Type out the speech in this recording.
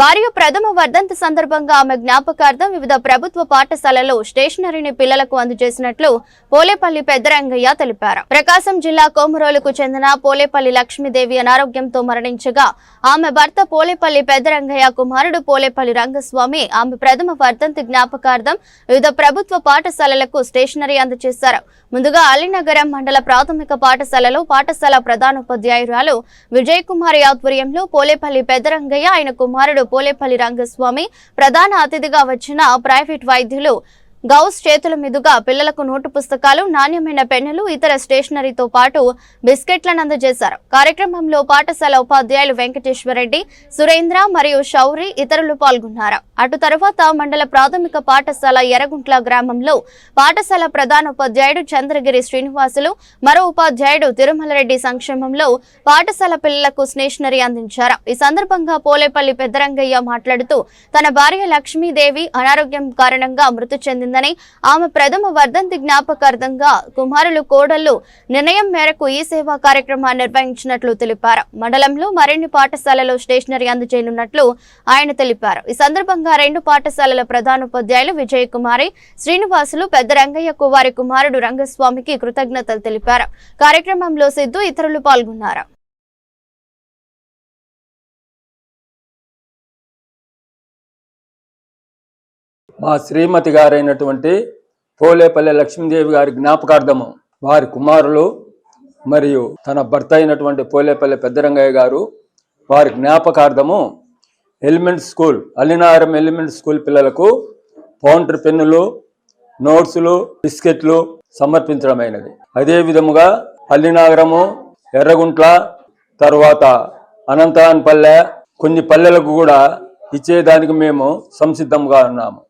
భార్య ప్రథమ వర్ధంతి సందర్భంగా ఆమె జ్ఞాపకార్థం వివిధ ప్రభుత్వ పాఠశాలలో స్టేషనరీని పిల్లలకు అందజేసినట్లు పోలేపల్లి పెద్దరంగయ్య తెలిపారు. ప్రకాశం జిల్లా కోమరోలుకు చెందిన పోలేపల్లి లక్ష్మీదేవి అనారోగ్యంతో మరణించగా ఆమె భర్త పోలేపల్లి పెద్దరంగయ్య కుమారుడు పోలేపల్లి రంగస్వామి ఆమె ప్రథమ వర్ధంతి జ్ఞాపకార్థం వివిధ ప్రభుత్వ పాఠశాలలకు స్టేషనరీ అందజేశారు. ముందుగా అలీనగరం మండల ప్రాథమిక పాఠశాలలో పాఠశాల ప్రధానోపాధ్యాయురాలు విజయ్ కుమారి ఆధ్వర్యంలో పోలేపల్లి పెద్దరంగయ్య ఆయన కుమారుడు పోలేపల్లి రంగస్వామి ప్రధాన అతిథిగా వచ్చిన ప్రైవేట్ వైద్యులు గౌస్ చేతుల మీదుగా పిల్లలకు నోటు పుస్తకాలు నాణ్యమైన పెన్నులు ఇతర స్టేషనరీతో పాటు బిస్కెట్లను అందజేశారు. కార్యక్రమంలో పాఠశాల ఉపాధ్యాయులు వెంకటేశ్వరరెడ్డి సురేంద్ర మరియు శౌరి ఇతరులు పాల్గొన్నారు. అటు తర్వాత మండల ప్రాథమిక పాఠశాల ఎర్రగుంట్ల గ్రామంలో పాఠశాల ప్రధానోపాధ్యాయుడు చంద్రగిరి శ్రీనివాసులు మరో ఉపాధ్యాయుడు తిరుమలరెడ్డి సంక్షేమంలో పాఠశాల పిల్లలకు స్టేషనరీ అందించారు. ఈ సందర్భంగా పోలేపల్లి పెద్దరంగయ్య మాట్లాడుతూ తన భార్య లక్ష్మీదేవి అనారోగ్యం కారణంగా మృతి చెందింది. చెందిందని ఆమె ప్రథమ వర్ధంతి జ్ఞాపకార్థంగా కుమారులు కోడళ్ళు నిర్ణయం మేరకు ఈ సేవా కార్యక్రమాన్ని నిర్వహించినట్లు తెలిపారు. మండలంలో మరిన్ని పాఠశాలలో స్టేషనరీ అందజేయనున్నట్లు ఆయన తెలిపారు. ఈ సందర్భంగా రెండు పాఠశాలల ప్రధానోపాధ్యాయులు విజయ కుమారి శ్రీనివాసులు పెద్ద రంగయ్యకు వారి కుమారుడు రంగస్వామికి కృతజ్ఞతలు తెలిపారు. కార్యక్రమంలో సిద్ధు ఇతరులు పాల్గొన్నారు. మా శ్రీమతి గారైనటువంటి పోలేపల్లె లక్ష్మీదేవి గారి జ్ఞాపకార్థము వారి కుమారులు మరియు తన భర్త అయినటువంటి పోలేపల్లె పెద్దరంగయ్య గారు వారి జ్ఞాపకార్థము element school Allinaram element school పిల్లలకు పౌంటర్ పెన్నులు నోట్సులు బిస్కెట్లు సమర్పించడమైనది. అదే విధముగా అల్లినాగరము ఎర్రగుంట్ల తర్వాత అనంతాన్పల్లె కొన్ని పల్లెలకు కూడా ఇచ్చేదానికి మేము సంసిద్ధంగా ఉన్నాము.